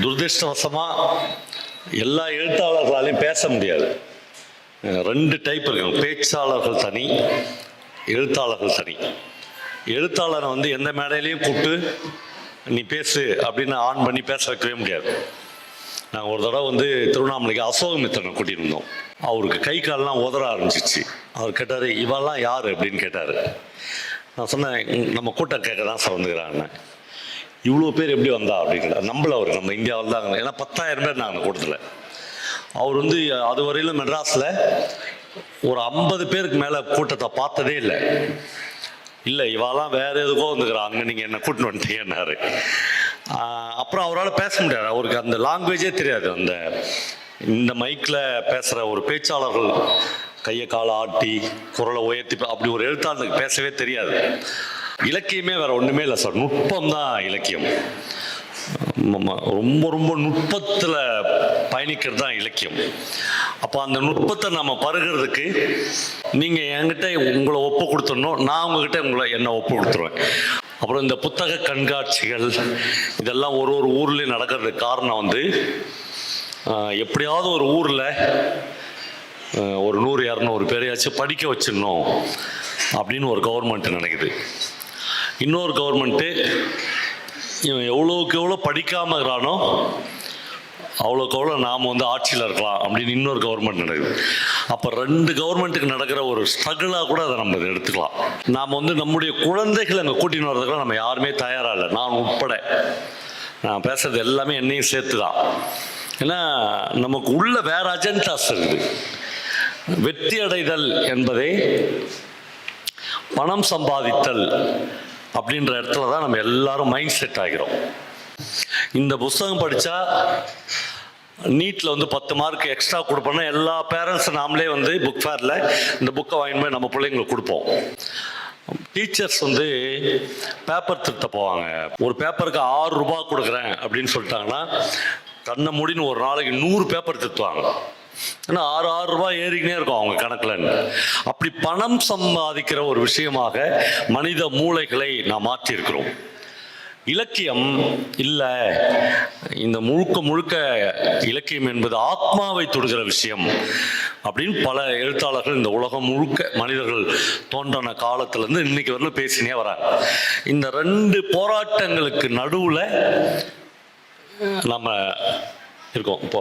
துரதிருஷ்டவசமாக எல்லா எழுத்தாளர்களாலையும் பேச முடியாது. ரெண்டு டைப் இருக்காங்க பேச்சாளர்கள் தனி எழுத்தாளர்கள் தனி. எழுத்தாளரை வந்து எந்த மேடையிலையும் கூப்பிட்டு நீ பேசு அப்படின்னு ஆன் பண்ணி பேச வைக்கவே முடியாது. நாங்கள் ஒரு தடவை வந்து திருவண்ணாமலைக்கு அசோகமித்திரனை கூட்டியிருந்தோம். அவருக்கு கை கால்லாம் உதற ஆரம்பிச்சிச்சு அவர் கேட்டார் இவெல்லாம் யார்? அப்படின்னு கேட்டார். நான் சொன்னேன் நம்ம கூட்டம் கேட்க தான் சார் வந்துக்கிறாங்கண்ணே இவ்வளோ பேர் எப்படி வந்தா அப்படின்னு நம்மள அவர் நம்ம இந்தியாவில் தான் ஏன்னா பத்தாயிரம் பேர் நாங்கள் கூட்டத்தில். அவர் வந்து அது வரையிலும் மெட்ராஸில் ஒரு ஐம்பது பேருக்கு மேலே கூட்டத்தை பார்த்ததே இல்லை. இல்லை இவாலாம் வேற எதுக்கோ வந்துக்கிறாங்க நீங்கள் என்ன கூட்டின்னு வந்துட்டீங்கன்னாரு. அப்புறம் அவரால் பேச முடியாது. அவருக்கு அந்த லாங்குவேஜே தெரியாது. அந்த இந்த மைக்கில் பேசுகிற ஒரு பேச்சாளர்கள் கையை காலை ஆட்டி குரலை உயர்த்தி அப்படி ஒரு எழுத்தாளருக்கு பேசவே தெரியாது. இலக்கியமே வேற ஒன்றுமே இல்லை சார். நுட்பம் தான் இலக்கியம். ரொம்ப ரொம்ப நுட்பத்தில் பயணிக்கிறது தான் இலக்கியம். அப்போ அந்த நுட்பத்தை நம்ம பருகிறதுக்கு நீங்கள் என்கிட்ட உங்களை ஒப்பு கொடுத்துடணும் நான் உங்ககிட்ட உங்களை என்ன ஒப்பு கொடுத்துருவேன். அப்புறம் இந்த புத்தக கண்காட்சிகள் இதெல்லாம் ஒரு ஒரு ஊர்லேயும் நடக்கிறதுக்கு காரணம் வந்து எப்படியாவது ஒரு ஊரில் ஒரு நூறு இரநூறு பேரையாச்சும் படிக்க வச்சிடணும் அப்படின்னு ஒரு கவர்மெண்ட் நினைக்குது. இன்னொரு கவர்மெண்ட்டு இவன் எவ்வளோக்கு எவ்வளோ படிக்காமல் இருக்கிறானோ அவ்வளோக்கு அவ்வளோ நாம் வந்து ஆட்சியில் இருக்கலாம் அப்படின்னு இன்னொரு கவர்மெண்ட் நடக்குது. அப்போ ரெண்டு கவர்மெண்ட்டுக்கு நடக்கிற ஒரு ஸ்ட்ரகிளாக கூட அதை நம்ம எடுத்துக்கலாம். நாம் வந்து நம்முடைய குழந்தைகளை அங்கே கூட்டின்னு வரதுக்குலாம் நம்ம யாருமே தயாராக இல்லை. நான் உட்பட. நான் பேசுறது எல்லாமே என்னையும் சேர்த்து தான் ஏன்னா நமக்கு உள்ள வேற அஜெண்டாஸ் இருக்குது. வெற்றி அடைதல் என்பதை பணம் சம்பாதித்தல் அப்படின்ற இடத்துல தான் நம்ம எல்லாரும் மைண்ட் செட் ஆகிறோம். இந்த புஸ்தகம் படித்தா நீட்டில் வந்து பத்து மார்க் எக்ஸ்ட்ரா கொடுப்போம்னா எல்லா பேரண்ட்ஸும் நாமளே வந்து புக் ஃபேரில் இந்த புக்கை வாங்கிட்டு போய் நம்ம பிள்ளைங்களுக்கு கொடுப்போம். டீச்சர்ஸ் வந்து பேப்பர் திருத்த போவாங்க. ஒரு பேப்பருக்கு ஆறு ரூபாய் கொடுக்குறேன் அப்படின்னு சொல்லிட்டாங்கன்னா கண்ணை மூடின்னு ஒரு நாளைக்கு நூறு பேப்பர் திருத்துவாங்க. ஏன்னா ஆறு ஆறு ரூபாய் ஏறிக்கினே இருக்கும் அவங்க கணக்கில் அப்படி பணம் சம்பாதிக்கிற ஒரு விஷயமாக மனித மூளைகளை நாம் மாற்றியிருக்கிறோம். இலக்கியம் இல்லை இந்த முழுக்க முழுக்க இலக்கியம் என்பது ஆத்மாவை தொடுகிற விஷயம் அப்படின்னு பல எழுத்தாளர்கள் இந்த உலகம் முழுக்க மனிதர்கள் தோன்றின காலத்திலேருந்து இன்னைக்கு வரலும் பேசினே வராங்க. இந்த ரெண்டு போராட்டங்களுக்கு நடுவில் நம்ம இருக்கோம். இப்போ